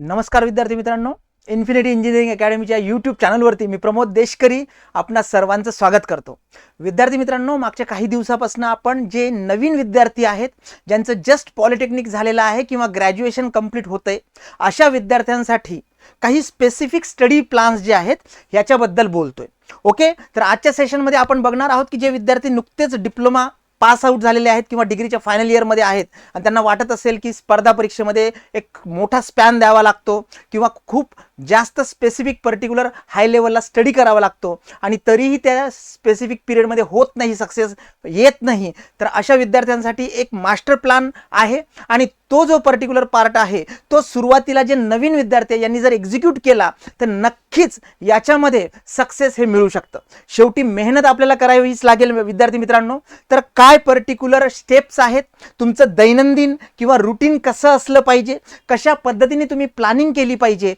नमस्कार विद्यार्थी मित्रांनो इन्फिनिटी इंजिनिअरिंग अकॅडमीच्या यूट्यूब चॅनलवरती मी प्रमोद देशकरी आपणा सर्वांचं स्वागत करतो. विद्यार्थी मित्रांनो मागच्या काही दिवसापासून आपण जे नवीन विद्यार्थी आहेत ज्यांचं जस्ट पॉलिटेक्निक झालेलं आहे किंवा ग्रॅज्युएशन कंप्लीट होतंय अशा विद्यार्थ्यांसाठी काही स्पेसिफिक स्टडी प्लान्स जे आहेत याच्याबद्दल बोलतोय. ओके तर आजच्या सेशनमध्ये आपण बघणार आहोत की जे विद्यार्थी नुकतेच डिप्लोमा पास आऊट झालेले आहेत किंवा डिग्रीच्या फायनल इयरमध्ये आहेत. आणि त्यांना वाटत असेल की स्पर्धा परीक्षेमध्ये एक मोठा स्पॅन द्यावा लागतो किंवा खूप जास्त स्पेसिफिक पर्टिक्युलर हाय लेवलला स्टडी करावा लागतो. आणि तरीही त्या स्पेसिफिक पिरियडमध्ये होत नाही सक्सेस येत नाही. तर अशा विद्यार्थ्यांसाठी एक मास्टर प्लॅन आहे. आणि तो जो पर्टिक्युलर पार्ट आहे तो सुरुवातीला जे नवीन विद्यार्थी आहे, यांनी जर एक्झिक्यूट केला तर नक्कीच याच्यामध्ये सक्सेस हे मिळू शकतं. शेवटी मेहनत आपल्याला करावीच लागेल विद्यार्थी मित्रांनो. तर काय पर्टिक्युलर स्टेप्स आहेत? तुमचं दैनंदिन किंवा रुटीन कसं असलं पाहिजे? कशा पद्धतीने तुम्ही प्लॅनिंग केली पाहिजे?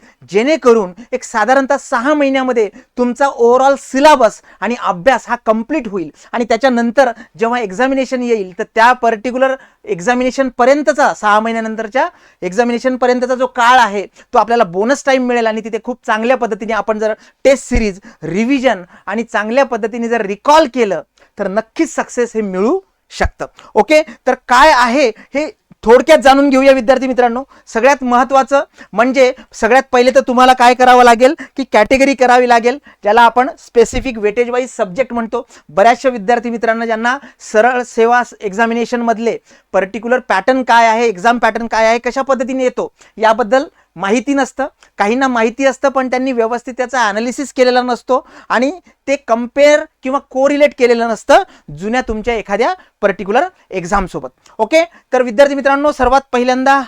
जेणेकरून एक साधारणतः सहा महिन्यामध्ये तुमचा ओव्हरऑल सिलेबस आणि अभ्यास हा कंप्लीट होईल. आणि त्याच्यानंतर जेव्हा एक्झामिनेशन येईल तर त्या पर्टिक्युलर एक्झामिनेशनपर्यंतचा सहा महिन्यानंतरच्या एक्झामिनेशनपर्यंतचा जो काळ आहे तो आपल्याला बोनस टाईम मिळेल. आणि तिथे खूप चांगल्या पद्धतीने आपण जर टेस्ट सिरीज रिव्हिजन आणि चांगल्या पद्धतीने जर रिकॉल केलं तर नक्कीच सक्सेस हे मिळू शकतं. ओके तर काय आहे हे थोडक्यात जाणून घेऊया विद्यार्थी मित्रांनो. सगळ्यात महत्त्वाचं म्हणजे सगळ्यात पहिले तर तुम्हाला काय करावं लागेल? की कॅटेगरी करावी लागेल ज्याला आपण स्पेसिफिक वेटेज वाईज सब्जेक्ट म्हणतो. बऱ्याचशा विद्यार्थी मित्रांना ज्यांना सरळ सेवा एक्झामिनेशनमधले पर्टिक्युलर पॅटर्न काय आहे एक्झाम पॅटर्न काय आहे कशा पद्धतीने येतो याबद्दल माहिती नसतं. काहींना माहिती असतं पण त्यांनी व्यवस्थित त्याचा ॲनालिसिस केलेला नसतो आणि ते कंपेअर किंवा कोरिलेट केलेलं नसतं जुन्या तुमच्या एखाद्या पर्टिक्युलर एक्झामसोबत ओके तर विद्यार्थी मित्रांनो सर्वात पहिल्यांदा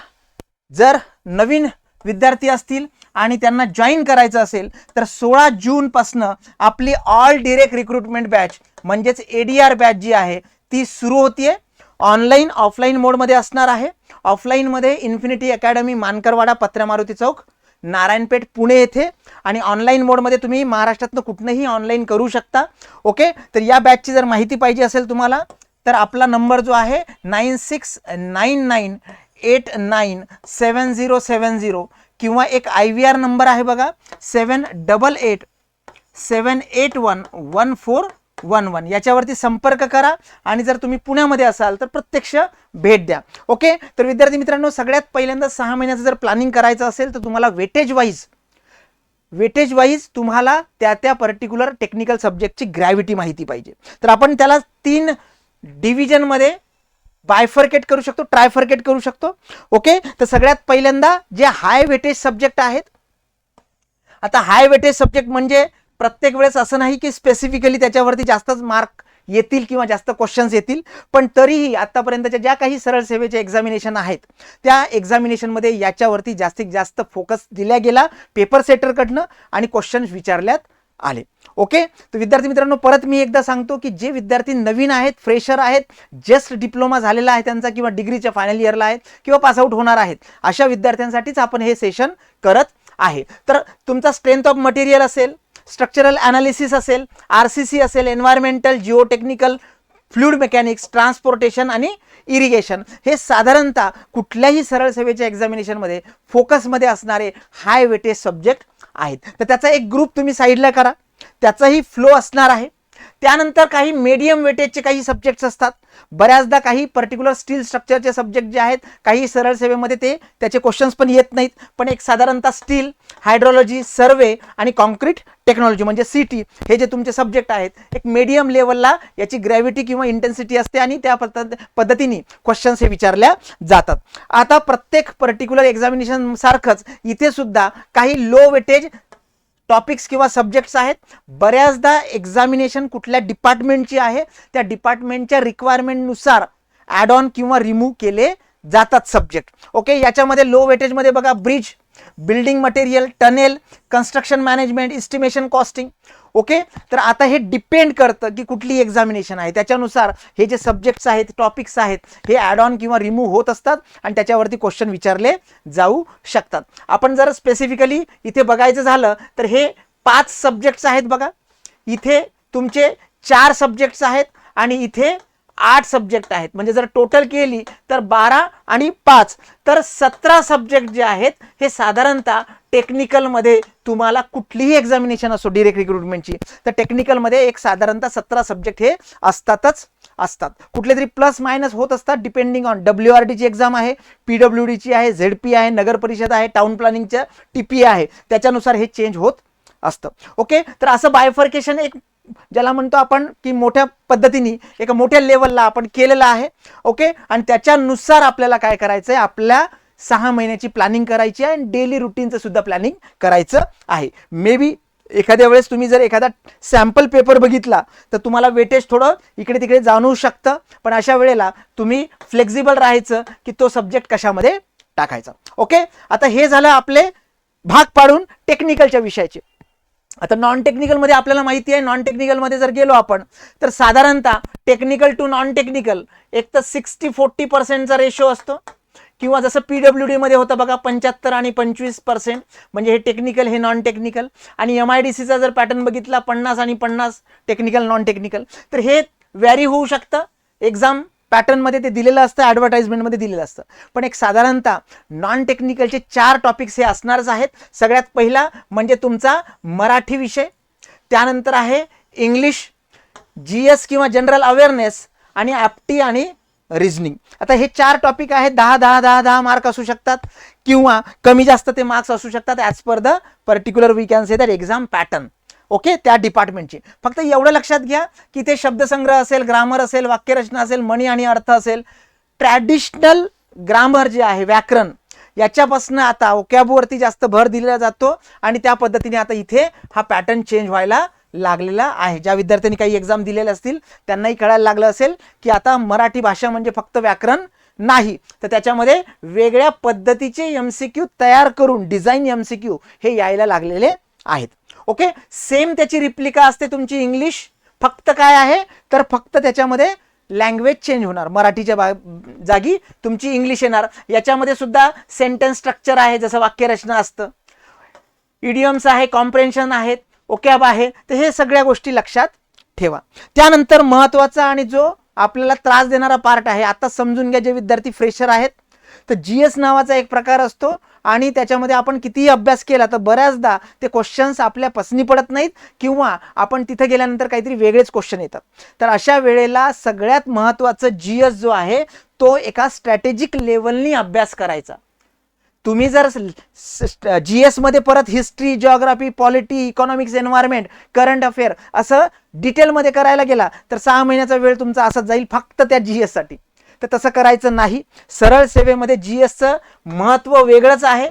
जर नवीन विद्यार्थी असतील आणि त्यांना जॉईन करायचं असेल तर सोळा जूनपासनं आपली ऑल डिरेक्ट रिक्रुटमेंट बॅच म्हणजेच ए डी आर बॅच जी आहे ती सुरू होतीये. ऑनलाईन ऑफलाईन मोडमध्ये असणार आहे. ऑफलाईनमध्ये इन्फिनिटी अकॅडमी मानकरवाडा पत्र्या मारुती चौक नारायणपेठ पुणे येथे. आणि ऑनलाईन मोडमध्ये तुम्ही महाराष्ट्रातनं कुठनंही ऑनलाईन करू शकता. ओके? तर या बॅचची जर माहिती पाहिजे असेल तुम्हाला तर आपला नंबर जो आहे nine six nine nine eight nine seven zero seven zero किंवा एक आय व्ही आर नंबर आहे बघा seven double eight seven eight one one four one one. याच्यावरती संपर्क करा आणि जर तुम्ही पुण्यामध्ये असाल तर प्रत्यक्ष भेट द्या. ओके? तर विद्यार्थी मित्रांनो सगळ्यात पहिल्यांदा सहा महिन्याचं जर प्लॅनिंग करायचं असेल तर तुम्हाला वेटेज वाईज वेटेज वाईज तुम्हाला त्या त्या पर्टिक्युलर टेक्निकल सब्जेक्टची ग्रॅव्हिटी माहिती पाहिजे. तर आपण त्याला तीन डिव्हिजनमध्ये बायफर्केट करू शकतो ट्रायफर्केट करू शकतो. ओके? तर सगळ्यात पहिल्यांदा जे हाय वेटेज सब्जेक्ट आहेत आता हाय वेटेज सब्जेक्ट म्हणजे प्रत्येक वेळेस असं नाही की स्पेसिफिकली त्याच्यावरती जास्तच मार्क येतील किंवा जास्त क्वेश्चन्स येतील पण तरीही आत्तापर्यंतच्या ज्या काही सरळ सेवेचे एक्झामिनेशन आहेत त्या एक्झामिनेशनमध्ये याच्यावरती जास्तीत जास्त फोकस दिला गेला पेपर सेटरकडनं आणि क्वेश्चन्स विचारल्यात आले. ओके तर विद्यार्थी मित्रांनो परत मी एकदा सांगतो की जे विद्यार्थी नवीन आहेत फ्रेशर आहेत जस्ट डिप्लोमा झालेला आहे त्यांचा किंवा डिग्रीच्या फायनल इयरला आहेत किंवा पासआउट होणार आहेत अशा विद्यार्थ्यांसाठीच आपण हे सेशन करत आहे. तर तुमचा स्ट्रेंथ ऑफ मटेरियल असेल स्ट्रक्चरल ॲनालिसिस असेल आर सी सी असेल environmental geotechnical fluid mechanics transportation आणि इरिगेशन हे साधारणतः कुठल्याही सरळ सेवेच्या एक्झामिनेशनमध्ये फोकसमध्ये असणारे हाय वेटेज सब्जेक्ट आहेत. तर त्याचा एक ग्रुप तुम्ही साईडला करा. त्याचाही फ्लो असणार आहे. त्यानंतर काही मीडियम वेटेजचे काही सब्जेक्ट्स असतात. बऱ्याचदा काही पर्टिक्युलर स्टील स्ट्रक्चरचे सब्जेक्ट जे आहेत काही सरळ सेवेमध्ये ते त्याचे क्वेश्चन्स पण येत नाहीत. पण एक साधारणतः स्टील हायड्रोलॉजी सर्वे आणि कॉन्क्रीट टेक्नॉलॉजी म्हणजे सी टी हे जे तुमचे सब्जेक्ट आहेत एक मीडियम लेवलला याची ग्रॅव्हिटी किंवा इंटेन्सिटी असते आणि त्या पद्धत पद्धतीने क्वेश्चन्स हे विचारल्या जातात. आता प्रत्येक पर्टिक्युलर एक्झामिनेशन सारखंच इथे सुद्धा काही लो वेटेज टॉपिक्स किंवा सब्जेक्ट्स आहेत. बऱ्याचदा एक्झामिनेशन कुठल्या डिपार्टमेंटची आहे त्या डिपार्टमेंटच्या रिक्वायरमेंटनुसार ॲड ऑन किंवा रिमूव्ह केले जातात सब्जेक्ट ओके याच्यामध्ये लो वेटेजमध्ये बघा bridge building material tunnel construction management estimation costing okay? तर आता हे डिपेंड करतं की कुठली एक्झामिनेशन आहे. त्याच्यानुसार हे जे सब्जेक्ट्स आहेत टॉपिक्स आहेत हे ॲड ऑन किंवा रिमूव्ह होत असतात आणि त्याच्यावरती क्वेश्चन विचारले जाऊ शकतात. आपण जर स्पेसिफिकली इथे बघायचं झालं तर हे पाच सब्जेक्ट्स आहेत बघा. इथे तुमचे चार सब्जेक्ट्स आहेत आणि इथे आठ सब्जेक्ट आहेत. म्हणजे जर टोटल केली तर बारा आणि पाच. तर सतरा सब्जेक्ट जे आहेत हे साधारणतः टेक्निकलमध्ये तुम्हाला कुठलीही एक्झामिनेशन असो डिरेक्ट रिक्रुटमेंटची तर टेक्निकलमध्ये एक साधारणतः सतरा सब्जेक्ट हे असतातच असतात. कुठले तरी प्लस मायनस होत असतात डिपेंडिंग ऑन डब्ल्यू आर डीची एक्झाम आहे पी डब्ल्यू डीची आहे झेड पी आहे नगर परिषद आहे टाउन प्लॅनिंगचं टी पी आहे. त्याच्यानुसार हे चेंज होत असतं. ओके तर असं बायफर्केशन एक ज्याला म्हणतो आपण की मोठ्या पद्धतीने एका मोठ्या लेवलला आपण केलेलं आहे. ओके आणि त्याच्यानुसार आपल्याला काय करायचं आहे आपल्या सहा महिन्याची प्लॅनिंग करायची आहे आणि डेली रुटीनचं सुद्धा प्लॅनिंग करायचं आहे. मे बी एखाद्या वेळेस तुम्ही जर एखादा सॅम्पल पेपर बघितला तर तुम्हाला वेटेज थोडं इकडे तिकडे जाणवू शकतं. पण अशा वेळेला तुम्ही फ्लेक्झिबल राहायचं की तो सब्जेक्ट कशामध्ये टाकायचा. ओके आता हे झालं आपले भाग पाडून टेक्निकलच्या विषयाचे. आता नॉन टेक्निकलमध्ये आपल्याला माहिती आहे नॉन टेक्निकलमध्ये जर गेलो आपण तर साधारणतः टेक्निकल टू नॉन टेक्निकल एक तर सिक्स्टी फोर्टी पर्सेंटचा रेशो असतो. किंवा जसं पी डब्ल्यू डीमध्ये होतं बघा पंच्याहत्तर आणि पंचवीस पर्सेंट म्हणजे हे टेक्निकल हे नॉन टेक्निकल आणि एम आय डी सीचा जर पॅटर्न बघितला पन्नास आणि पन्नास टेक्निकल नॉन टेक्निकल तर हे व्हॅरी होऊ शकतं. एक्झाम पॅटर्नमध्ये ते दिलेलं असतं ॲडव्हर्टाइजमेंटमध्ये दिलेलं असतं. पण एक साधारणतः नॉन टेक्निकलचे चार टॉपिक्स हे असणारच आहेत. सगळ्यात पहिला म्हणजे तुमचा मराठी विषय त्यानंतर आहे इंग्लिश जी एस किंवा जनरल अवेअरनेस आणि ॲप्टी आणि रिझनिंग आता हे चार टॉपिक आहेत दहा दहा दहा दहा मार्क असू शकतात किंवा कमी जास्त ते मार्क्स असू शकतात as per the particular we can say that exam pattern okay त्या डिपार्टमेंटची फक्त एवढं लक्षात घ्या की ते शब्दसंग्रह असेल ग्रामर असेल वाक्यरचना असेल मणी आणि अर्थ असेल ट्रॅडिशनल ग्रामर जे आहे व्याकरण याच्यापासून आता ओकॅबवरती जास्त भर दिला जातो आणि त्या पद्धतीने आता इथे हा पॅटर्न चेंज व्हायला लागलेला आहे. ज्या विद्यार्थ्यांनी काही एक्झाम दिलेल्या असतील त्यांनाही कळायला लागलं असेल की आता मराठी भाषा म्हणजे फक्त व्याकरण नाही. तर त्याच्यामध्ये वेगळ्या पद्धतीचे एम सी क्यू तयार करून डिझाईन एम सी क्यू हे यायला लागलेले आहेत. ओके सेम त्याची रिप्लिका असते तुमची इंग्लिश फक्त काय आहे? तर फक्त त्याच्यामध्ये लँग्वेज चेंज होणार. मराठीच्या बा जागी तुमची इंग्लिश येणार. याच्यामध्ये सुद्धा सेंटेन्स स्ट्रक्चर आहे जसं वाक्यरचना असतं. इडियम्स आहे कॉम्प्रेन्शन आहेत ओकॅब आहे. तर हे सगळ्या गोष्टी लक्षात ठेवा. त्यानंतर महत्त्वाचा आणि जो आपल्याला त्रास देणारा पार्ट आहे आता समजून घ्या जे विद्यार्थी फ्रेशर आहेत. तर जी एस नावाचा एक प्रकार असतो. आणि त्याच्यामध्ये आपण कितीही अभ्यास केला तर बऱ्याचदा ते क्वेश्चन्स आपल्या पसनी पडत नाहीत किंवा आपण तिथं गेल्यानंतर काहीतरी वेगळेच क्वेश्चन येतात. तर अशा वेळेला सगळ्यात महत्त्वाचं जी एस जो आहे तो एका स्ट्रॅटेजिक लेवलनी अभ्यास करायचा. तुम्ही जर जी एसमध्ये परत history geography polity economics environment current affair असं डिटेलमध्ये करायला गेला तर सहा महिन्याचा वेळ तुमचा असा जाईल फक्त त्या जी एससाठी तर तसं करायचं नाही. सरळ सेवेमध्ये जी एसचं महत्त्व वेगळंच आहे.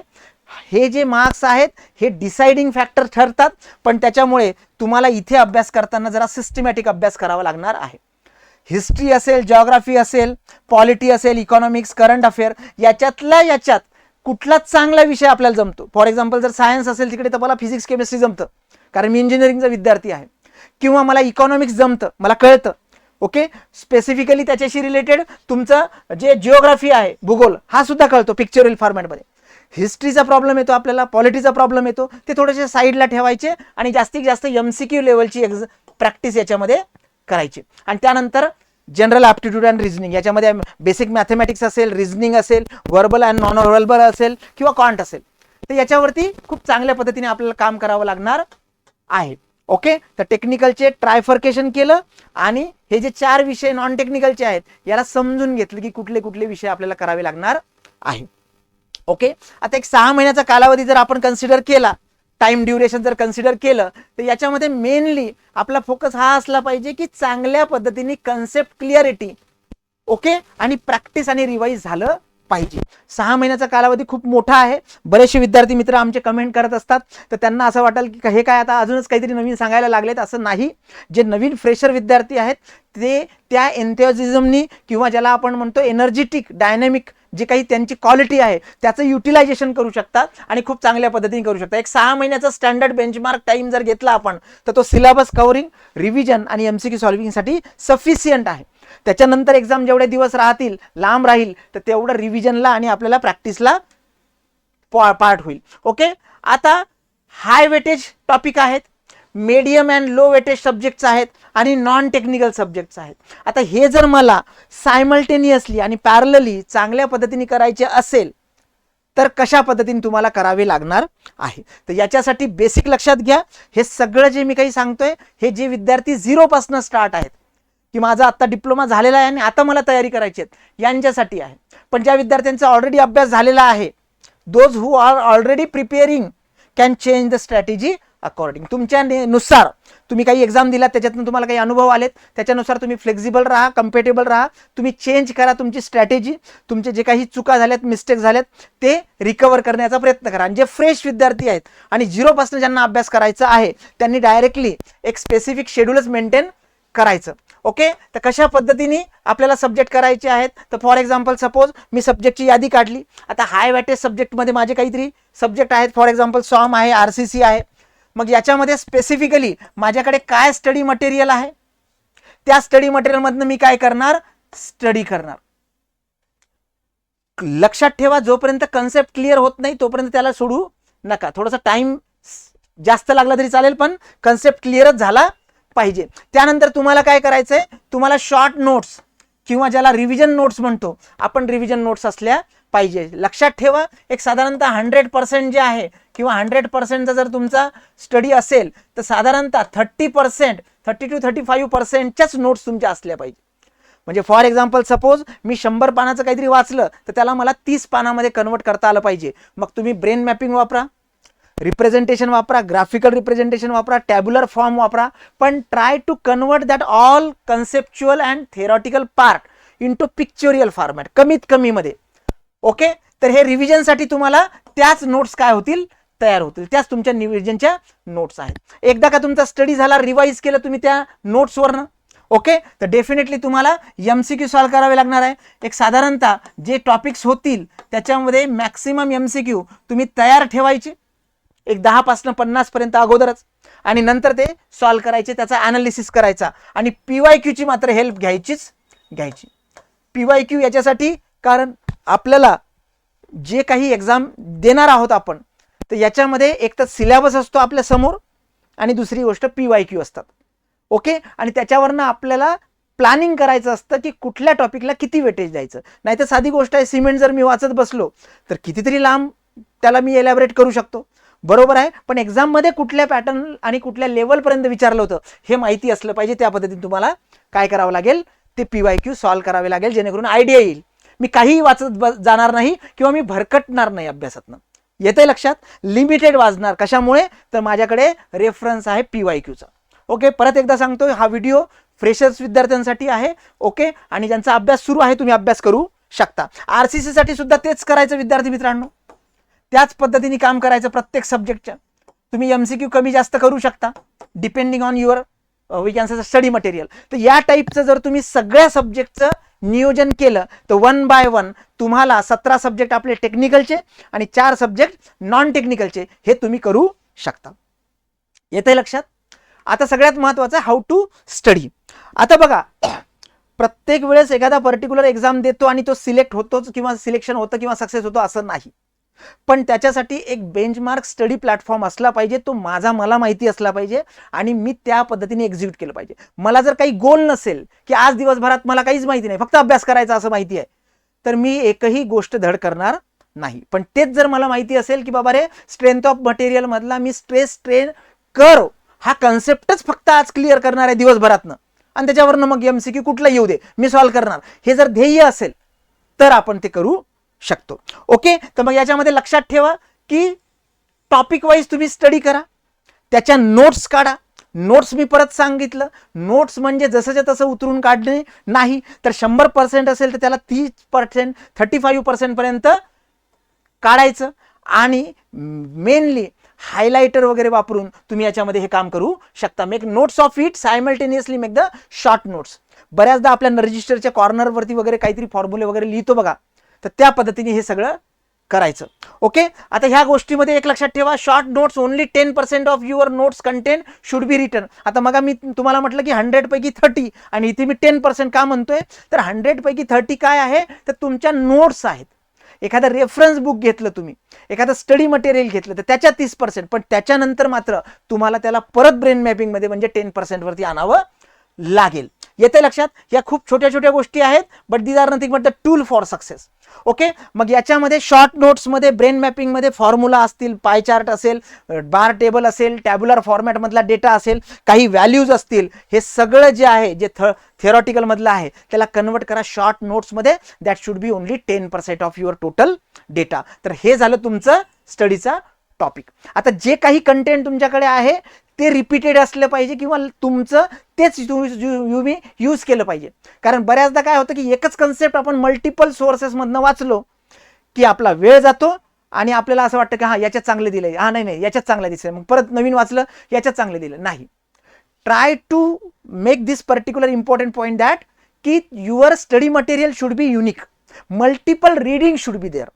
हे जे मार्क्स आहेत हे डिसाइडिंग फॅक्टर ठरतात पण त्याच्यामुळे तुम्हाला इथे अभ्यास करताना जरा सिस्टमॅटिक अभ्यास करावा लागणार आहे. हिस्ट्री असेल जॉग्राफी असेल पॉलिटी असेल इकॉनॉमिक्स करंट अफेअर याच्यातल्या याच्यात कुठलाच चांगला विषय आपल्याला जमतो? फॉर एक्झाम्पल जर सायन्स असेल तिकडे तर मला फिजिक्स केमिस्ट्री जमतं कारण मी इंजिनिअरिंगचा विद्यार्थी आहे. किंवा मला इकॉनॉमिक्स जमतं मला कळतं ओके? स्पेसिफिकली त्याच्याशी रिलेटेड तुमचं जे जिओग्राफी आहे भूगोल हा सुद्धा कळतो पिक्चरल फॉर्मॅटमध्ये हिस्ट्रीचा प्रॉब्लेम येतो आपल्याला पॉलिटीचा प्रॉब्लेम येतो. ते थोडेसे साईडला ठेवायचे आणि जास्तीत जास्त एम सी क्यू लेवलची एक्झ प्रॅक्टिस याच्यामध्ये करायची. आणि त्यानंतर जनरल ॲप्टिट्यूड अँड रिझनिंग याच्यामध्ये बेसिक मॅथमॅटिक्स असेल रिझनिंग असेल वर्बल अँड नॉन वर्बल असेल किंवा कॉन्ट असेल. तर याच्यावरती खूप चांगल्या पद्धतीने आपल्याला काम करावं लागणार आहे. ओके? तर टेक्निकलचे ट्रायफर्केशन केलं आणि हे जे चार विषय नॉन टेक्निकलचे आहेत याला समजून घेतलं की कुठले कुठले विषय आपल्याला करावे लागणार आहे ओके? आता एक सहा महिन्याचा कालावधी जर आपण कन्सिडर केला टाइम ड्युरेशन जर कन्सिडर केलं तर याच्यामध्ये मेनली आपला फोकस हा असला पाहिजे की चांगल्या पद्धतीने कन्सेप्ट क्लिअरिटी ओके? आणि प्रॅक्टिस आणि रिवाईज झालं पाहिजे. सहा महिन्याचा कालावधी खूप मोठा आहे. बरेचसे विद्यार्थी मित्र आमचे कमेंट करत असतात. तर त्यांना असं वाटेल की हे काय आता अजूनच काहीतरी नवीन सांगायला लागलेत असं नाही. जे नवीन फ्रेशर विद्यार्थी आहेत ते त्या एन्थॉझिझमनी किंवा ज्याला आपण म्हणतो एनर्जेटिक डायनॅमिक जे काही त्यांची क्वालिटी आहे त्याचं युटिलायझेशन करू शकतात आणि खूप चांगल्या पद्धतीने करू शकतात. एक सहा महिन्याचा स्टँडर्ड बेंचमार्क टाईम जर घेतला आपण तर तो सिलेबस कव्हरिंग रिव्हिजन आणि एम सी क्यू सॉल्व्हिंगसाठी सफिशियंट आहे. त्याच्यानंतर एक्झाम जेवढे दिवस राहतील लांब राहील तर तेवढं रिव्हिजनला आणि आपल्याला प्रॅक्टिसला पार्ट होईल. ओके आता हाय वेटेज टॉपिक आहेत medium and low weightage subjects आहेत आणि नॉन टेक्निकल सब्जेक्ट्स आहेत. आता हे जर मला सायमल्टेनियसली आणि पॅरलली चांगल्या पद्धतीने करायचे असेल तर कशा पद्धतीने तुम्हाला करावे लागणार आहे? तर याच्यासाठी बेसिक लक्षात घ्या. हे सगळं जे मी काही सांगतोय हे जे विद्यार्थी झिरोपासून स्टार्ट आहेत की माझा आत्ता डिप्लोमा झालेला आहे आणि आता मला तयारी करायची आहे यांच्यासाठी आहे. पण ज्या विद्यार्थ्यांचा ऑलरेडी अभ्यास झालेला आहे those who are already preparing can change the strategy according तुमच्या नुसार तुम्ही काही एक्झाम दिलात त्याच्यातून तुम्हाला काही अनुभव आलेत त्याच्यानुसार तुम्ही फ्लेक्झिबल राहा कम्पेटेबल राहा तुम्ही चेंज करा तुमची स्ट्रॅटेजी तुमचे जे काही चुका झाल्यात मिस्टेक झाल्यात ते रिकवर करण्याचा प्रयत्न करा. आणि जे फ्रेश विद्यार्थी आहेत आणि झिरोपासून ज्यांना अभ्यास करायचा आहे त्यांनी डायरेक्टली एक स्पेसिफिक शेड्यूलच मेंटेन करायचं. ओके तर कशा पद्धतीने आपल्याला सब्जेक्ट करायचे आहेत? तर फॉर एक्झाम्पल सपोज मी सब्जेक्टची यादी काढली. आता हाय वॅटेज सब्जेक्टमध्ये माझे काहीतरी सब्जेक्ट आहेत. फॉर एक्झाम्पल सॉम आहे आर सी सी आहे. मग याच्यामध्ये स्पेसिफिकली माझ्याकडे काय स्टडी मटेरियल आहे? त्या स्टडी मटेरियलमधनं मी काय करणार? स्टडी करणार. लक्षात ठेवा जोपर्यंत कन्सेप्ट क्लिअर होत नाही तोपर्यंत त्याला सोडू नका. थोडासा टाइम जास्त लागला तरी चालेल पण कन्सेप्ट क्लिअरच झाला पाहिजे. त्यानंतर तुम्हाला काय करायचंय? तुम्हाला शॉर्ट नोट्स किंवा ज्याला रिव्हिजन नोट्स म्हणतो आपण रिव्हिजन नोट्स असल्या पाहिजे. लक्षात ठेवा एक साधारणतः हंड्रेड पर्सेंट जे आहे किंवा हंड्रेड पर्सेंटचा जर तुमचा स्टडी असेल तर साधारणतः thirty percent thirty two thirty five पर्सेंटच्याच notes तुमच्या असल्या पाहिजे. म्हणजे फॉर एक्झाम्पल सपोज मी शंभर पानाचं काहीतरी वाचलं तर त्याला मला तीस पानामध्ये कन्वर्ट करता आलं पाहिजे. मग तुम्ही ब्रेन मॅपिंग वापरा. रिप्रेझेंटेशन वापरा ग्राफिकल रिप्रेझेंटेशन वापरा टॅब्युलर फॉर्म वापरा पण try to convert that all conceptual and theoretical part into pictorial format कमीत कमीमध्ये ओके तर हे रिव्हिजनसाठी तुम्हाला त्याच नोट्स काय होतील? तयार होतील. त्याच तुमच्या रिव्हिजनच्या नोट्स आहेत. एकदा का तुमचा स्टडी झाला रिवाईज केलं तुम्ही त्या नोट्सवरनं ओके तर डेफिनेटली तुम्हाला एम सी क्यू सॉल्व्ह करावे लागणार आहे. एक साधारणतः जे टॉपिक्स होतील त्याच्यामध्ये मॅक्सिमम एम सी क्यू तुम्ही तयार ठेवायचे. एक दहापासनं पन्नासपर्यंत अगोदरच. आणि नंतर ते सॉल्व करायचे त्याचा ॲनालिसिस करायचा. आणि पी वाय क्यूची मात्र हेल्प घ्यायचीच घ्यायची. पी वाय क्यू याच्यासाठी कारण आपल्याला जे काही एक्झाम देणार आहोत आपण तर याच्यामध्ये एक तर सिलेबस असतो आपल्यासमोर आणि दुसरी गोष्ट पी वाय क्यू असतात. ओके? आणि त्याच्यावरनं आपल्याला प्लॅनिंग करायचं असतं की कुठल्या टॉपिकला किती वेटेज द्यायचं. नाही तर साधी गोष्ट आहे सिमेंट जर मी वाचत बसलो तर कितीतरी लांब त्याला मी एलॅबरेट करू शकतो. बरोबर आहे पण एक्झाममध्ये कुठल्या पॅटर्न आणि कुठल्या लेवलपर्यंत विचारलं होतं हे माहिती असलं पाहिजे त्या पद्धतीने तुम्हाला काय करावं लागेल ते पी वाय क्यू सॉल्व करावे लागेल जेणेकरून आयडिया येईल. मी काहीही वाचत जाणार नाही किंवा मी भरकटणार नाही अभ्यासातनं. येतंय लक्षात? लिमिटेड वाजणार. कशामुळे? तर माझ्याकडे रेफरन्स आहे पी वाय क्यूचा ओके परत एकदा सांगतो हा व्हिडिओ फ्रेशर्स विद्यार्थ्यांसाठी आहे. ओके आणि ज्यांचा अभ्यास सुरू आहे तुम्ही अभ्यास करू शकता. आर सी साठी सुद्धा तेच करायचं विद्यार्थी मित्रांनो. त्याच पद्धतीने काम करायचं प्रत्येक सब्जेक्टच्या तुम्ही एम सी क्यू कमी जास्त करू शकता depending on your we can say study material तर या टाईपचं जर तुम्ही सगळ्या सब्जेक्टचं नियोजन केलं तर वन बाय वन तुम्हाला सतरा सब्जेक्ट आपले टेक्निकलचे आणि चार सब्जेक्ट नॉन टेक्निकलचे हे तुम्ही करू शकता. येतंय लक्षात? आता सगळ्यात महत्त्वाचं हाऊ टू स्टडी आता बघा प्रत्येक वेळेस एखादा पर्टिक्युलर एक्झाम देतो आणि तो सिलेक्ट होतोच किंवा सिलेक्शन होतं किंवा सक्सेस होतो असं नाही. पण त्याच्यासाठी एक बेंचमार्क स्टडी प्लॅटफॉर्म असला पाहिजे तो माझा मला माहिती असला पाहिजे आणि मी त्या पद्धतीने एक्झिक्यूट केलं पाहिजे. मला जर काही गोल नसेल की आज दिवसभरात मला काहीच माहिती नाही फक्त अभ्यास करायचा असं माहिती आहे तर मी एकही गोष्ट धड करणार नाही. पण तेच जर मला माहिती असेल की बाबा रे स्ट्रेंथ ऑफ मटेरियल मधला मी स्ट्रेस ट्रेन कर. हा कन्सेप्टच फक्त आज क्लिअर करणार आहे दिवसभरातनं. आणि त्याच्यावरनं मग एम सी क्यू कुठला येऊ दे मी सॉल्व्ह करणार. हे जर ध्येय असेल तर आपण ते करू शकतो. ओके तर मग याच्यामध्ये लक्षात ठेवा की टॉपिक वाईज तुम्ही स्टडी करा. त्याच्या नोट्स काढा. नोट्स मी परत सांगितलं. नोट्स म्हणजे जसंच्या तसं उतरून काढणे नाही. तर शंभर पर्सेंट असेल तर त्याला तीस पर्सेंट थर्टी फाईव्ह पर्सेंटपर्यंत काढायचं. आणि मेनली हायलायटर वगैरे वापरून तुम्ही याच्यामध्ये हे काम करू शकता. Make notes of it simultaneously make the short notes बऱ्याचदा आपल्या रजिस्टरच्या कॉर्नरवरती वगैरे काहीतरी फॉर्म्युले वगैरे लिहितो बघा. तर त्या पद्धतीने हे सगळं करायचं. ओके आता ह्या गोष्टीमध्ये एक लक्षात ठेवा short notes only ten percent of your notes content should be written आता मग मी तुम्हाला म्हटलं की हंड्रेडपैकी थर्टी आणि इथे मी टेन पर्सेंट का म्हणतोय? तर हंड्रेडपैकी थर्टी काय आहे? तर तुमच्या नोट्स आहेत. एखादं रेफरन्स बुक घेतलं तुम्ही एखादं स्टडी मटेरियल घेतलं तर त्याच्या तीस पर्सेंट पण त्याच्यानंतर मात्र तुम्हाला त्याला परत ब्रेन मॅपिंगमध्ये म्हणजे टेन पर्सेंटवरती आणावं लागेल. येते लक्षात. या खूप छोट्या छोट्या गोष्टी आहेत but these are nothing but the tool for success okay मग याच्यामध्ये शॉर्ट नोट्समध्ये ब्रेन मॅपिंगमध्ये फॉर्म्युला असतील पाय चार्ट असेल बार टेबल असेल टॅब्युलर फॉर्मॅटमधला डेटा असेल काही व्हॅल्यूज असतील हे सगळं जे आहे जे थ थिअरॉटिकलमधलं आहे त्याला कन्वर्ट करा शॉर्ट नोट्समध्ये that should be only ten percent of your total data तर हे झालं तुमचं स्टडीचा टॉपिक आता जे काही कंटेंट तुमच्याकडे आहे ते रिपीटेड असलं पाहिजे किंवा तुमचं तेच तुम्ही यूज केलं पाहिजे. कारण बऱ्याचदा काय होतं की एकच कन्सेप्ट आपण मल्टिपल सोर्सेसमधनं वाचलो की आपला वेळ जातो आणि आपल्याला असं वाटतं की हां याच्यात चांगलं दिलं हा नाही नाही याच्यात चांगलं दिसलं मग परत नवीन वाचलं याच्यात चांगलं दिलं. नाही. Try to make this particular important point that की your study material should be unique multiple reading should be there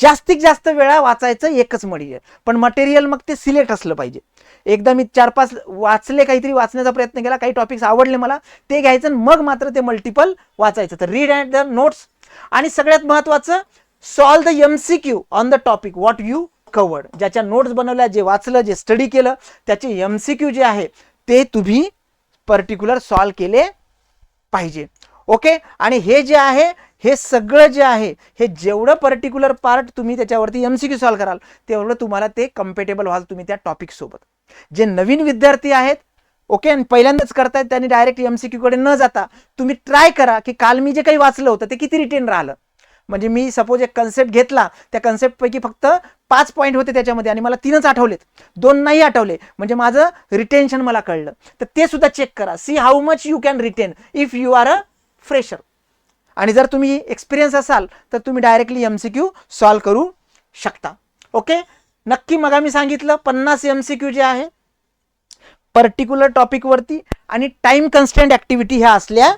जास्तीत जास्त वेळा वाचायचं एकच मटेरियल. पण मटेरियल मग ते सिलेक्ट असलं पाहिजे. एकदा मी चार पाच वाचले काहीतरी वाचण्याचा प्रयत्न केला काही टॉपिक्स आवडले मला ते घ्यायचं आणि मग मात्र ते मल्टिपल वाचायचं. तर रीड अँड द नोट्स आणि सगळ्यात महत्त्वाचं solve the M C Q on the topic what you covered ज्याच्या नोट्स बनवल्या जे वाचलं जे स्टडी केलं त्याचे एम सी क्यू जे आहे ते तुम्ही पर्टिक्युलर सॉल्व केले पाहिजे. ओके आणि हे जे आहे हे सगळं जे आहे हे जेवढं पर्टिक्युलर पार्ट तुम्ही त्याच्यावरती एम सी क्यू सॉल्व कराल तेवढं तुम्हाला ते कम्पेटेबल व्हाल तुम्ही त्या टॉपिकसोबत जे नवीन विद्यार्थी आहेत ओके आणि पहिल्यांदाच करतायत त्यांनी डायरेक्ट एम सी क्यूकडे न जाता तुम्ही ट्राय करा की काल मी जे काही वाचलं होतं ते किती रिटेन राहिलं. म्हणजे मी सपोज एक कन्सेप्ट घेतला त्या कन्सेप्टपैकी फक्त पाच पॉईंट होते त्याच्यामध्ये आणि मला तीनच आठवलेत. दोन नाही आठवले म्हणजे माझं रिटेन्शन मला कळलं. तर ते सुद्धा चेक करा see how much you can retain if you are a fresher आणि जर तुम्ही एक्सपिरियन्स असाल तर तुम्ही directly M C Q solve करू शकता. ओके नक्की मग आम्ही सांगितलं पन्नास एम सी क्यू जे आहे पर्टिक्युलर टॉपिकवरती आणि टाईम कन्स्टंट ॲक्टिव्हिटी ह्या असल्या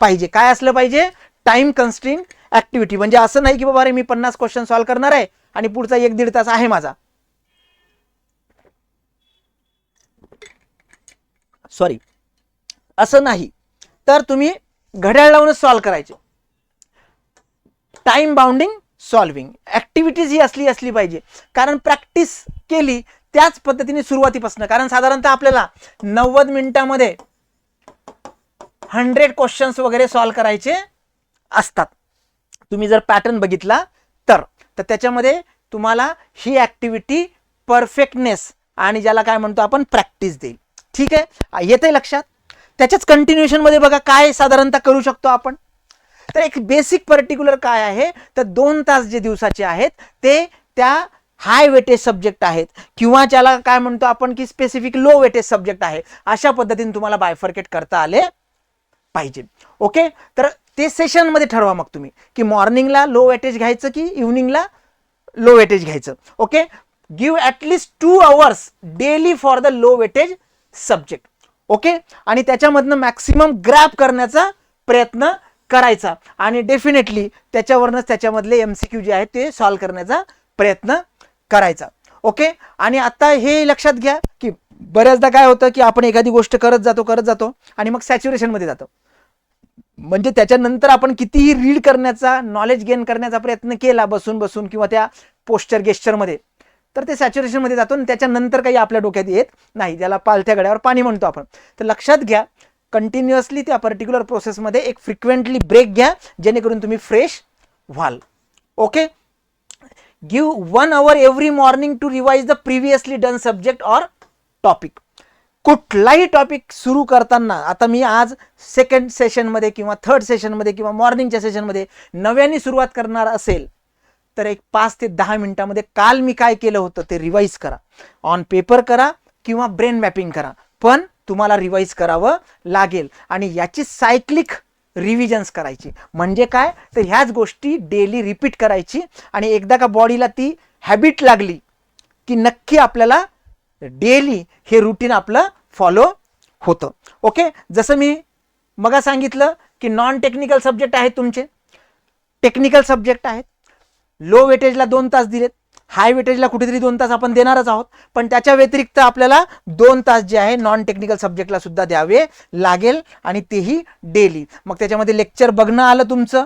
पाहिजे. काय असलं पाहिजे? टाईम कन्स्टिंग ॲक्टिव्हिटी म्हणजे असं नाही की बाबा अरे मी पन्नास क्वेश्चन सॉल्व करणार आहे आणि पुढचा एक दीड तास आहे माझा. सॉरी असं नाही. तर तुम्ही घड्याळ लावूनच सॉल्व करायचे. टाइम बाउंडिंग सॉल्विंग ॲक्टिव्हिटीज ही असली असली पाहिजे. कारण प्रॅक्टिस केली त्याच पद्धतीने सुरुवातीपासून. कारण साधारणतः आपल्याला नव्वद मिनिटामध्ये हंड्रेड क्वेश्चन्स वगैरे सॉल्व करायचे असतात. तुम्ही जर पॅटर्न बघितला तर तर त्याच्यामध्ये तुम्हाला ही ॲक्टिव्हिटी परफेक्टनेस आणि ज्याला काय म्हणतो आपण प्रॅक्टिस देईल. ठीक आहे? येते लक्षात? त्याच्याच कंटिन्युएशनमध्ये बघा काय साधारणतः करू शकतो आपण? तर एक बेसिक पर्टिक्युलर काय आहे? तर दोन तास जे दिवसाचे आहेत ते त्या हाय वेटेज सब्जेक्ट आहेत. किंवा ज्याला काय म्हणतो आपण की स्पेसिफिक लो वेटेज सब्जेक्ट आहे अशा पद्धतीने तुम्हाला बायफर्केट करता आले पाहिजे. ओके तर ते सेशनमध्ये ठरवा मग तुम्ही की मॉर्निंगला लो वेटेज घ्यायचं की इव्हनिंगला लो वेटेज घ्यायचं. Okay give at least two hours daily for the low weightage subject okay आणि त्याच्यामधनं मॅक्सिमम ग्रॅप करण्याचा प्रयत्न करायचा. आणि डेफिनेटली त्याच्यावरनंच त्याच्यामधले एम सी क्यू जे आहेत ते सॉल्व करण्याचा प्रयत्न करायचा. ओके आणि आता हे लक्षात घ्या की बऱ्याचदा काय होतं की आपण एखादी गोष्ट करत जातो करत जातो आणि मग सॅच्युरेशनमध्ये जातो. म्हणजे त्याच्यानंतर आपण कितीही रीड करण्याचा नॉलेज गेन करण्याचा प्रयत्न केला बसून बसून किंवा त्या पोस्चर गेस्चरमध्ये तर ते सॅच्युरेशनमध्ये जातो आणि त्याच्यानंतर काही आपल्या डोक्यात येत नाही. ज्याला पालथ्या गड्यावर पाणी म्हणतो आपण. तर लक्षात घ्या कंटिन्युअसली त्या पर्टिक्युलर प्रोसेसमध्ये एक फ्रिक्वेंटली ब्रेक घ्या जेणेकरून तुम्ही फ्रेश व्हाल. Okay give one hour every morning to revise the previously done subject or topic कुठलाही टॉपिक सुरू करताना आता मी आज सेकंड सेशनमध्ये किंवा थर्ड सेशनमध्ये किंवा मॉर्निंगच्या सेशनमध्ये नव्याने सुरुवात करणार असेल तर एक पाच ते दहा मिनिटामध्ये काल मी काय केलं होतं ते रिवाईज करा. ऑन पेपर करा किंवा ब्रेन मॅपिंग करा. पण तुम्हाला रिवाईज करावं लागेल. आणि याची सायक्लिक रिव्हिजन्स करायची. म्हणजे काय? तर ह्याच गोष्टी डेली रिपीट करायची. आणि एकदा का बॉडीला ती हॅबिट लागली की नक्की आपल्याला डेली हे रुटीन आपलं फॉलो होतं. ओके जसं मी मगा सांगितलं की नॉन टेक्निकल सब्जेक्ट आहेत तुमचे. टेक्निकल सब्जेक्ट आहेत. लो वेटेजला दोन तास दिलेत. हाय वेटेजला कुठेतरी दोन तास आपण देणारच आहोत. पण त्याच्या व्यतिरिक्त आपल्याला दोन तास जे आहे नॉन टेक्निकल सब्जेक्टला सुद्धा द्यावे लागेल आणि तेही डेली मग त्याच्यामध्ये लेक्चर बघणं आलं तुमचं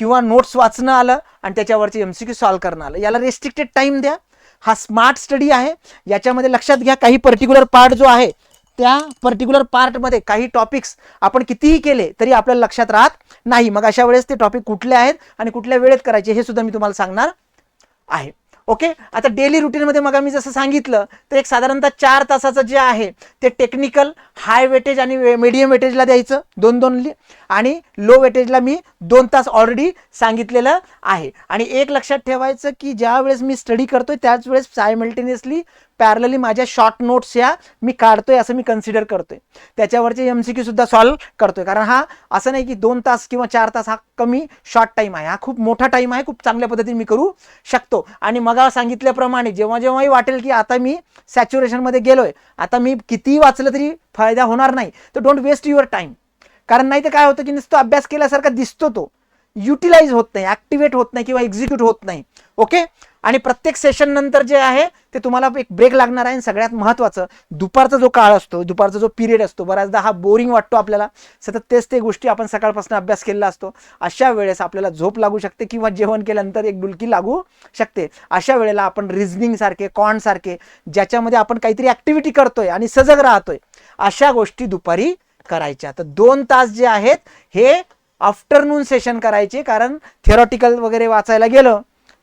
किंवा नोट्स वाचणं आलं आणि त्याच्यावरचे एम सी क्यू सॉल्व्ह करणं आलं. याला रेस्ट्रिक्टेड टाईम द्या. हा स्मार्ट स्टडी आहे. याच्यामध्ये लक्षात घ्या काही पर्टिक्युलर पार्ट जो आहे त्या पर्टिक्युलर पार्टमध्ये काही टॉपिक्स आपण कितीही केले तरी आपल्याला लक्षात राहत नाही. मग अशा वेळेस ते टॉपिक कुठले आहेत आणि कुठल्या वेळेत करायचे हे सुद्धा मी तुम्हाला सांगणार आहे. ओके? आता डेली रुटीनमध्ये मग मी जसं सांगितलं तर एक साधारणतः चार तासाचं जे आहे ते टेक्निकल हाय वेटेज आणि मीडियम वेटेजला द्यायचं दोन दोन आणि लो वेटेजला मी दोन तास ऑलरेडी सांगितलेलं आहे. आणि एक लक्षात ठेवायचं की ज्या वेळेस मी स्टडी करतोय त्याच वेळेस सायमल्टेनियसली पॅरलली माझ्या शॉर्ट नोट्स या मी काढतोय असं मी कन्सिडर करतोय. त्याच्यावरचे एम सी क्यू सुद्धा सॉल्व्ह करतोय. कारण हा असं नाही की दोन तास किंवा चार तास हा कमी शॉर्ट टाईम आहे. हा खूप मोठा टाईम आहे खूप चांगल्या पद्धतीने मी करू शकतो. आणि मग सांगितल्याप्रमाणे जेव्हा जेव्हाही वाटेल की आता मी सॅच्युरेशनमध्ये गेलोय आता मी कितीही वाचलं तरी फायदा होणार नाही. तर डोंट वेस्ट युअर टाईम कारण नाही तर काय होतं की नुसतं अभ्यास केल्यासारखा दिसतो तो. युटिलाइज होत नाही ॲक्टिवेट होत नाही किंवा एक्झिक्यूट होत नाही. ओके आणि प्रत्येक सेशन नंतर जे आहे ते तुम्हाला एक ब्रेक लागणार आहे आणि सगळ्यात महत्त्वाचं दुपारचा जो काळ असतो दुपारचा जो पिरियड असतो बऱ्याचदा हा बोरिंग वाटतो आपल्याला. सतत तेच ते गोष्टी आपण सकाळपासून अभ्यास केलेला असतो. अशा वेळेस आपल्याला झोप लागू शकते किंवा जेवण केल्यानंतर एक डुलकी लागू शकते. अशा वेळेला आपण रिझनिंग सारखे कॉन सारखे ज्याच्यामध्ये आपण काहीतरी ऍक्टिव्हिटी करतोय आणि सजग राहतोय अशा गोष्टी दुपारी करायच्या. तर दोन तास जे आहेत हे आफ्टरनून सेशन करायचे कारण थेरॉटिकल वगैरे वाचायला गेलं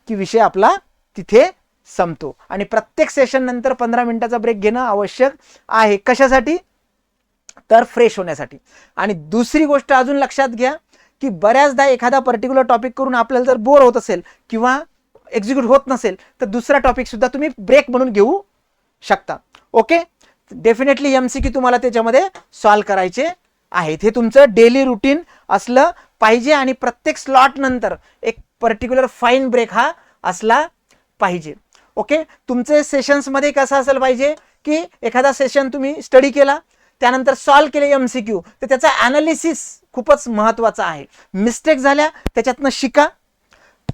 की विषय आपला तिथे संपतो. आणि प्रत्येक सेशन नंतर पंधरा मिनिटाचा ब्रेक घेणं आवश्यक आहे. कशासाठी? तर फ्रेश होण्यासाठी. आणि दुसरी गोष्ट अजून लक्षात घ्या की बऱ्याचदा एखादा पर्टिक्युलर टॉपिक करून आपल्याला जर बोर होत असेल किंवा एक्झिक्यूट होत नसेल तर दुसरा टॉपिक सुद्धा तुम्ही ब्रेक म्हणून घेऊ शकता. ओके डेफिनेटली एम सी की तुम्हाला त्याच्यामध्ये सॉल्व करायचे आहेत हे तुमचं डेली रुटीन असलं पाहिजे आणि प्रत्येक स्लॉट नंतर एक पर्टिक्युलर फाईन ब्रेक हा असला पाहिजे. ओके तुमचे सेशन्समध्ये कसं असेल पाहिजे की एखादा सेशन तुम्ही स्टडी केला त्यानंतर सॉल्व केले एम सी क्यू तर त्याचा ॲनालिसिस खूपच महत्त्वाचा आहे. मिस्टेक झाल्या त्याच्यातनं शिका.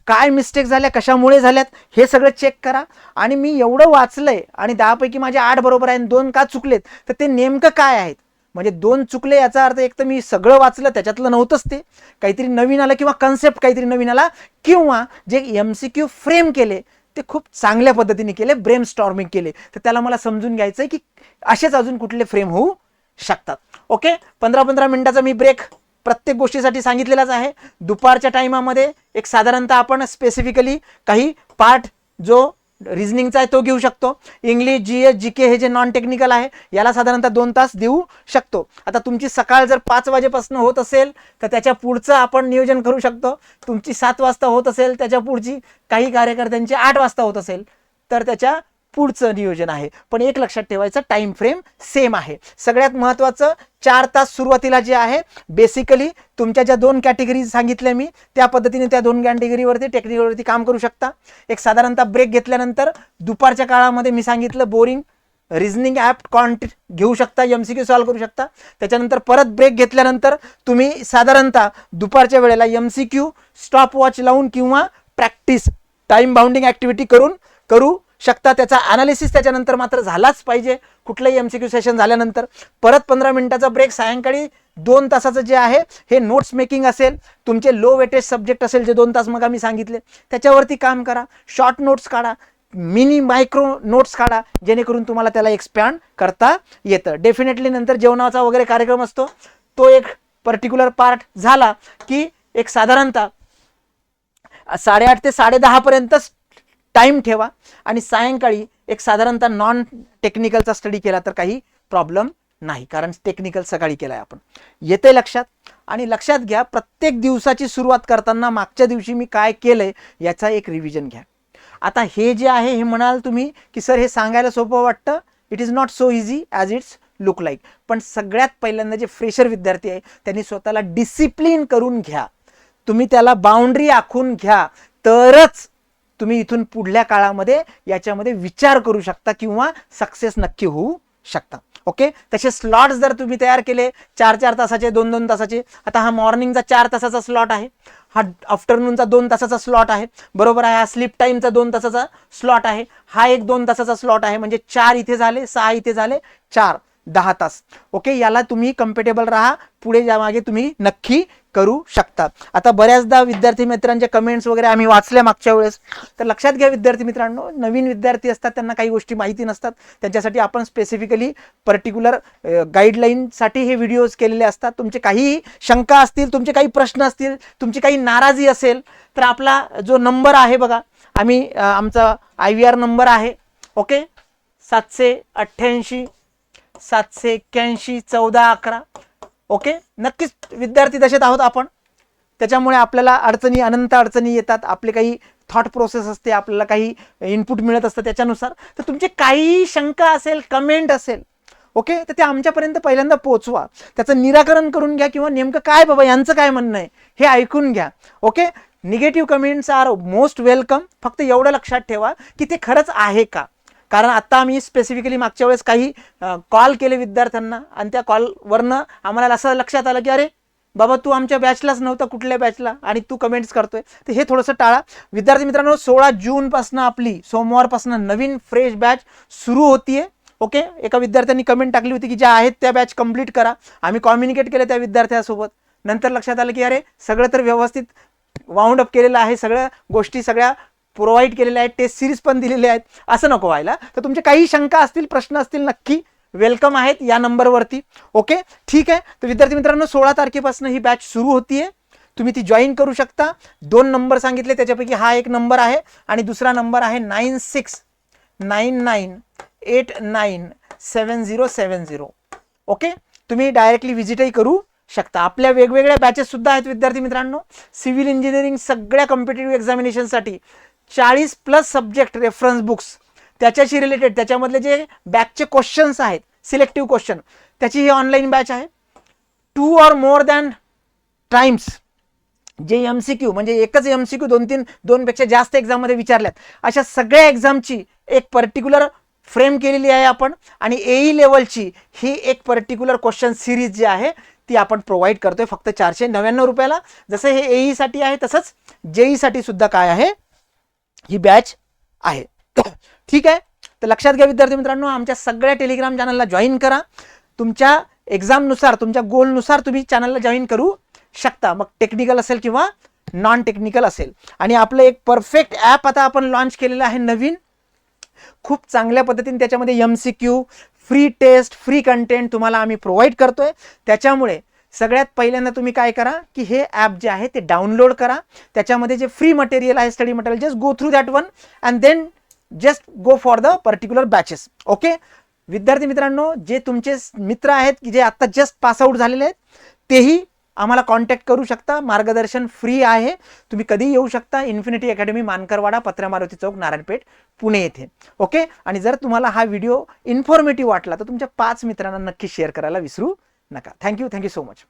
काय मिस्टेक झाल्या कशामुळे झाल्यात हे सगळं चेक करा. आणि मी एवढं वाचलं आहे आणि दहापैकी माझे आठ बरोबर आहे आणि दोन का चुकलेत तर ते नेमकं काय आहेत? म्हणजे दोन चुकले याचा अर्थ एक तर मी सगळं वाचलं त्याच्यातलं नव्हतंच ते. काहीतरी नवीन आलं किंवा कन्सेप्ट काहीतरी नवीन आला किंवा जे एम सी क्यू फ्रेम केले ते खूप चांगल्या पद्धतीने केले ब्रेम स्टॉर्मिंग केले. तर त्याला मला समजून घ्यायचं आहे की असेच अजून कुठले फ्रेम होऊ शकतात. ओके पंधरा पंधरा मिनिटाचा मी ब्रेक प्रत्येक गोष्टीसाठी सांगितलेलाच आहे. दुपारच्या टायमामध्ये एक साधारणतः आपण स्पेसिफिकली काही पार्ट जो रिझनिंगचा आहे तो घेऊ शकतो. इंग्लिश जी एस जी के हे जे नॉन टेक्निकल आहे याला साधारणतः दोन तास देऊ शकतो. आता तुमची सकाळ जर पाच वाजेपासून होत असेल तर त्याच्या पुढचं आपण नियोजन करू शकतो. तुमची सात वाजता होत असेल त्याच्या पुढची काही कार्यकर्त्यांची आठ वाजता होत असेल तर त्याच्या पुढचं नियोजन आहे. पण एक लक्षात ठेवायचं टाइम फ्रेम सेम आहे. सगळ्यात महत्त्वाचं चार तास सुरुवातीला जे आहे बेसिकली तुमच्या ज्या दोन कॅटेगरी सांगितल्या मी त्या पद्धतीने त्या दोन कॅटेगरीवरती टेक्निकलवरती काम करू शकता. एक साधारणतः ब्रेक घेतल्यानंतर दुपारच्या काळामध्ये मी सांगितलं बोरिंग रिझनिंग ॲप कॉन्ट घेऊ शकता एम सी क्यू सॉल्व्ह करू शकता. त्याच्यानंतर परत ब्रेक घेतल्यानंतर तुम्ही साधारणतः दुपारच्या वेळेला M C Q stop watch लावून किंवा प्रॅक्टिस टाईम बाउंडिंग ॲक्टिव्हिटी करून करू शकता. त्याचा अनालिसिस त्याच्यानंतर मात्र झालाच पाहिजे. कुठलंही एम सी क्यू सेशन झाल्यानंतर. परत पंधरा मिनिटाचा ब्रेक सायंकाळी दोन तासाचं जे आहे हे नोट्स मेकिंग असेल तुमचे लो वेटेज सब्जेक्ट असेल जे दोन तास मग आम्ही सांगितले त्याच्यावरती काम करा. शॉर्ट नोट्स काढा. मिनी मायक्रो नोट्स काढा जेणेकरून तुम्हाला त्याला एक्सपॅन्ड करता येतं. डेफिनेटली नंतर जेवणाचा वगैरे कार्यक्रम असतो. तो एक पर्टिक्युलर पार्ट झाला की एक साधारणतः साडेआठ ते साडेदहापर्यंतच टाईम ठेवा. आणि सायंकाळी एक साधारणतः नॉन टेक्निकलचा स्टडी केला तर काही प्रॉब्लेम नाही. कारण टेक्निकल सकाळी केला आहे आपण. येते लक्षात. आणि लक्षात घ्या प्रत्येक दिवसाची सुरुवात करताना मागच्या दिवशी मी काय केलंय याचा एक रिव्हिजन घ्या. आता हे जे आहे हे म्हणाल तुम्ही की सर हे सांगायला सोपं वाटतं? It is not so easy as it's look like पण सगळ्यात पहिल्यांदा जे फ्रेशर विद्यार्थी आहे त्यांनी स्वतःला डिसिप्लिन करून घ्या. तुम्ही त्याला बाउंड्री आखून घ्या. तरच तुम्ही इथून पुढल्या काळामध्ये याच्यामध्ये विचार करू शकता किंवा सक्सेस नक्की होऊ शकता. ओके तसे स्लॉट्स जर तुम्ही तयार केले चार चार तासाचे दोन दोन तासाचे आता हा मॉर्निंगचा चार तासाचा स्लॉट आहे. हा आफ्टरनूनचा दोन तासाचा स्लॉट आहे. बरोबर आहे हा स्लीप टाईमचा दोन तासाचा स्लॉट आहे. हा एक दोन तासाचा स्लॉट आहे. म्हणजे चार इथे झाले सहा इथे झाले चार. दहा तास. ओके याला तुम्ही कम्फर्टेबल राहा. पुढे मागे तुम्ही नक्की करू शकता. आता बऱ्याचदा विद्यार्थी मित्रांच्या कमेंट्स वगैरे आम्ही वाचल्या मागच्या वेळेस. तर लक्षात घ्या विद्यार्थी मित्रांनो नवीन विद्यार्थी असतात त्यांना काही गोष्टी माहिती नसतात. त्यांच्यासाठी आपण स्पेसिफिकली पर्टिक्युलर गाईडलाईनसाठी हे व्हिडिओज केलेले असतात. तुमचे काही शंका असतील तुमचे काही प्रश्न असतील तुमची काही नाराजी असेल तर आपला जो नंबर आहे बघा आम्ही आमचा आय व्ही आर नंबर आहे. ओके सातशे अठ्ठ्याऐंशी सातशे एक्क्याऐंशी चौदा अकरा. ओके नक्कीच विद्यार्थी दशेत आहोत आपण. त्याच्यामुळे आपल्याला अडचणी अनंत अडचणी येतात. आपले काही थॉट प्रोसेस असते आपल्याला काही इनपुट मिळत असतं त्याच्यानुसार. तर तुमचे काही शंका असेल कमेंट असेल ओके तर ते आमच्यापर्यंत पहिल्यांदा पोचवा. त्याचं निराकरण करून घ्या किंवा नेमकं काय बाबा यांचं काय म्हणणं आहे हे ऐकून घ्या okay negative comments are most welcome फक्त एवढं लक्षात ठेवा की ते खरंच आहे का? कारण आत्ता आम्ही स्पेसिफिकली मागच्या वेळेस काही कॉल केले विद्यार्थ्यांना आणि त्या कॉलवरनं आम्हाला असं लक्षात आलं की अरे बाबा तू आमच्या बॅचलाच नव्हता कुठल्या बॅचला आणि तू कमेंट्स करतोय. तर हे थोडंसं टाळा. विद्यार्थी मित्रांनो सोळा जूनपासून आपली सोमवारपासून नवीन फ्रेश बॅच सुरू होतीये. ओके एका विद्यार्थ्यांनी कमेंट टाकली होती की ज्या आहेत त्या बॅच कंप्लीट करा. आम्ही कॉम्युनिकेट केलं त्या विद्यार्थ्यासोबत. नंतर लक्षात आलं की अरे सगळं तर व्यवस्थित वाउंड अप केलेलं आहे. सगळ्या गोष्टी सगळ्या प्रोव्हाइड केलेल्या आहेत टेस्ट सिरीज पण दिलेल्या आहेत. असं नको व्हायला. तर तुमचे काही शंका असतील प्रश्न असतील नक्की वेलकम आहेत या नंबरवरती ओके ठीक आहे? तर विद्यार्थी मित्रांनो सोळा तारखेपासून ही बॅच सुरू होतीये. तुम्ही ती जॉईन करू शकता. दोन नंबर सांगितले त्याच्यापैकी हा एक नंबर आहे आणि दुसरा नंबर आहे nine six nine nine eight nine seven zero seven zero okay तुम्ही डायरेक्टली व्हिजिटही करू शकता. आपल्या वेगवेगळ्या बॅचेस सुद्धा आहेत विद्यार्थी मित्रांनो. सिव्हिल इंजिनिअरिंग सगळ्या कॉम्पिटेटिव्ह एक्झामिनेशनसाठी चाळीस प्लस सब्जेक्ट रेफरन्स बुक्स त्याच्याशी रिलेटेड त्याच्यामधले जे बॅकचे क्वेश्चन्स आहेत सिलेक्टिव्ह क्वेश्चन त्याची ही ऑनलाईन बॅच आहे. Two or more than times जे एम सी क्यू म्हणजे एकच एम सी क्यू दोन तीन दोनपेक्षा जास्त एक्झाममध्ये विचारल्यात. अशा सगळ्या एक्झामची एक पर्टिक्युलर फ्रेम केलेली आहे आपण आणि एई लेवलची ही एक पर्टिक्युलर क्वेश्चन सिरीज जी आहे ती आपण प्रोव्हाइड करतोय फक्त चारशे नव्याण्णव रुपयाला. जसं हे एईसाठी आहे तसंच जेईसाठी सुद्धा काय आहे? ही बॅच आहे. ठीक आहे? तर लक्षात घ्या विद्यार्थी मित्रांनो आमच्या सगळ्या टेलिग्राम चॅनलला जॉईन करा. तुमच्या एक्झामनुसार तुमच्या गोलनुसार तुम्ही चॅनलला जॉईन करू शकता. मग टेक्निकल असेल किंवा नॉन टेक्निकल असेल. आणि आपलं एक परफेक्ट ॲप आता आपण लॉन्च केलेलं आहे नवीन. खूप चांगल्या पद्धतीने त्याच्यामध्ये M C Q free test free content तुम्हाला आम्ही प्रोव्हाइड करतोय. त्याच्यामुळे सगळ्यात पहिल्यांदा तुम्ही काय करा की हे ॲप जे आहे ते डाउनलोड करा. त्याच्यामध्ये जे फ्री मटेरियल आहे study material just go through that one and then just go for the particular batches okay विद्यार्थी मित्रांनो जे तुमचे मित्र आहेत की जे आत्ता जस्ट पास आऊट झालेले आहेत तेही आम्हाला कॉन्टॅक्ट करू शकता. मार्गदर्शन फ्री आहे. तुम्ही कधी येऊ शकता. इन्फिनिटी अकॅडमी मानकरवाडा पत्रा मारुती चौक नारायणपेठ पुणे येथे. ओके आणि जर तुम्हाला हा व्हिडिओ इन्फॉर्मेटिव्ह वाटला तर तुमच्या पाच मित्रांना नक्की शेअर करायला विसरू नका थँक्यू थँक्यू सो मच